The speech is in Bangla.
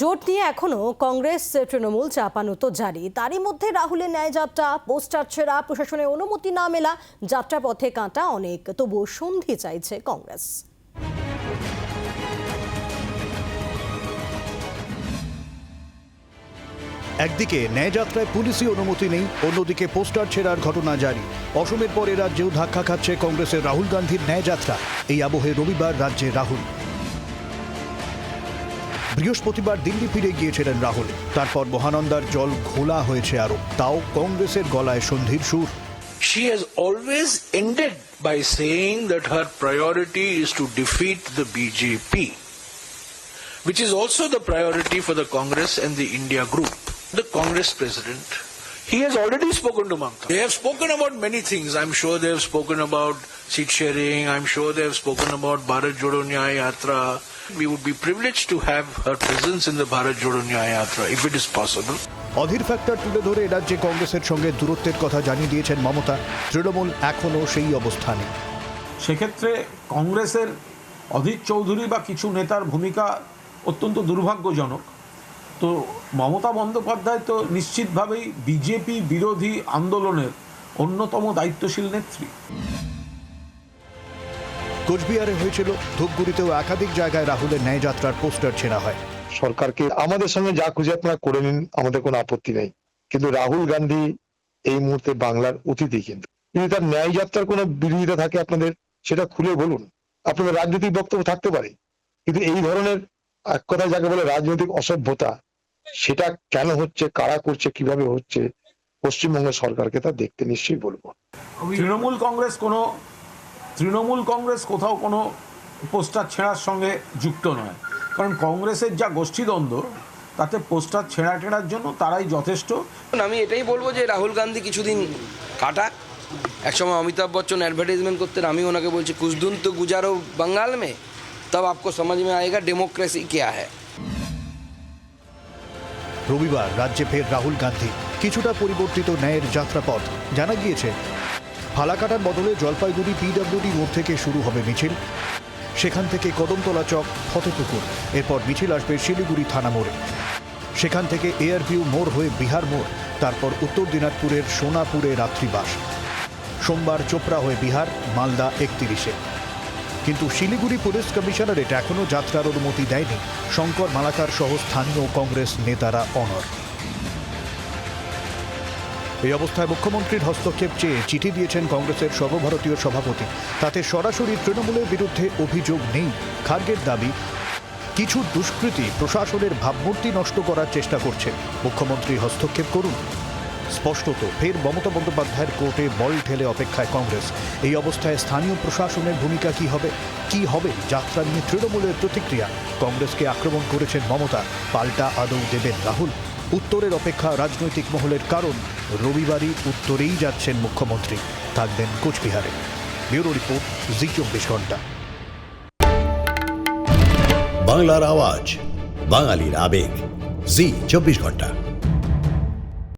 জোট নিয়ে এখনও কংগ্রেস, তৃণমূল চাপানো তো জারি। তারই মধ্যে রাহুলের ন্যায়যাত্রা, পোস্টার ছেঁড়া, প্রশাসনের অনুমতি না মেলা যাত্রা পথে কাঁটা অনেক। তবুও সন্ধি চাইছে কংগ্রেস। একদিকে ন্যায়যাত্রায় পুলিশি অনুমতি নেই, অন্যদিকে পোস্টার ছেঁড়ার ঘটনা জারি। অসমের পরে রাজ্যেও ধাক্কা খাচ্ছে কংগ্রেসের রাহুল গান্ধীর ন্যায়যাত্রা। এই আবহে রবিবার রাজ্যে রাহুল। বৃহস্পতিবার দিল্লি ফিরে গিয়েছিলেন রাহুল তারপর মহানন্দার জল ঘোলা হয়েছে আরও তাও কংগ্রেসের গলায় সন্ধির সুর she has always ended by saying that her priority is to defeat the BJP, which is also the priority for the Congress and the India group. The Congress president, he has already spoken to Mamta. They have spoken about many things. I'm sure they have spoken about seat sharing. I'm sure they have spoken about Bharat Jodo Nyaya Yatra. We would be privileged to have her presence in the Bharat Jodo Nyaya Yatra if it is possible. Adhir factor তুলে ধরে রাজ্যে কংগ্রেসের সঙ্গে দূরত্বের কথা জানিয়ে দিয়েছেন মমতা তৃণমূল এখনও সেই অবস্থানে সেক্ষেত্রে কংগ্রেসের অধীর চৌধুরী বা কিছু নেতার ভূমিকা অত্যন্ত দুর্ভাগ্যজনক তো মমতা বন্দ্যোপাধ্যায় তো নিশ্চিতভাবেই বিজেপি বিরোধী আন্দোলনের অন্যতম দায়িত্বশীল নেত্রী। কোচবিহারে হয়েছিল ধূপগুড়িতেও একাধিক জায়গায় রাহুলের ন্যায়যাত্রার পোস্টার ছেঁড়া হয়। সরকারকে আমাদের সঙ্গে যা খুঁজে আপনারা করে নিন আমাদের কোনো আপত্তি নেই। কিন্তু রাহুল গান্ধী এই মুহূর্তে বাংলার অতিথি কিন্তু। যদি তার ন্যায় যাত্রার কোনো বিরোধিতা থাকে আপনাদের সেটা খুলে বলুন। আপনাদের রাজনৈতিক বক্তব্য থাকতে পারে। কিন্তু এই ধরনের এক কথায় যাকে বলে রাজনৈতিক অসভ্যতা সেটা কেন হচ্ছে কারা করছে কীভাবে হচ্ছে পশ্চিমবঙ্গ সরকারকে তা দেখতে নিশ্চয়ই বলব। তৃণমূল কংগ্রেস কোনো তৃণমূল কংগ্রেস কোথাও কোনো পোস্টার ছেঁড়ার সঙ্গে যুক্ত নয়। কারণ কংগ্রেসের যা গোষ্ঠীদ্বন্দ্ব তাতে পোস্টার ছেঁড়া টেড়ার জন্য তারাই যথেষ্ট। আমি এটাই বলব যে রাহুল গান্ধী কিছুদিন কাটাক একসময় অমিতাভ বচ্চন অ্যাডভার্টাইজমেন্ট করতে আমি ওনাকে বলছি কুছদুন তো গুজারো বাঙ্গাল মে? তব আপকো সমাজ মে আয়েগা ডেমোক্রেসি কে হ্যাঁ রবিবার রাজ্যে ফের রাহুল গান্ধী। কিছুটা পরিবর্তিত ন্যায়ের যাত্রাপথ। জানা গিয়েছে, ফালাকাটার বদলে জলপাইগুড়ি পিডব্লিউডি মোড় থেকে শুরু হবে মিছিল। সেখান থেকে কদমতলা চক ফতেপুকুর এরপর মিছিল আসবে শিলিগুড়ি থানা মোড়ে। সেখান থেকে এয়ারভিউ মোড় হয়ে বিহার মোড়, তারপর উত্তর দিনাজপুরের সোনাপুরে রাত্রিবাস। সোমবার চোপড়া হয়ে বিহার, মালদা একত্রিশে। কিন্তু শিলিগুড়ি পুলিশ কমিশনারেট এখনও যাত্রার অনুমতি দেয়নি। শঙ্কর মালাকার সহ স্থানীয় কংগ্রেস নেতারা অনর এই অবস্থায় মুখ্যমন্ত্রীর হস্তক্ষেপ চেয়ে চিঠি দিয়েছেন কংগ্রেসের সর্বভারতীয় সভাপতি। তাতে সরাসরি তৃণমূলের বিরুদ্ধে অভিযোগ নেই। খার্গের দাবি, কিছু দুষ্কৃতী প্রশাসনের ভাবমূর্তি নষ্ট করার চেষ্টা করছে। মুখ্যমন্ত্রী হস্তক্ষেপ করুন। স্পষ্টত, ফের মমতা বন্দ্যোপাধ্যায়ের কোর্টে বল ঠেলে অপেক্ষায় কংগ্রেস। এই অবস্থায় স্থানীয় প্রশাসনের ভূমিকা কি হবে? কি হবে? যাত্রা নিয়ে তৃণমূলের প্রতিক্রিয়া। কংগ্রেসকে আক্রমণ করেছেন মমতা। পাল্টা আদৌ দেবেন রাহুল? উত্তরের অপেক্ষা রাজনৈতিক মহলের কারণ? রবিবারই উত্তরেই যাচ্ছেন মুখ্যমন্ত্রী। থাকবেন কোচবিহারে। ব্যুরো রিপোর্ট, জি চব্বিশ ঘণ্টা। বাংলার আওয়াজ, বাঙালির আবেগ। জি চব্বিশ ঘণ্টা।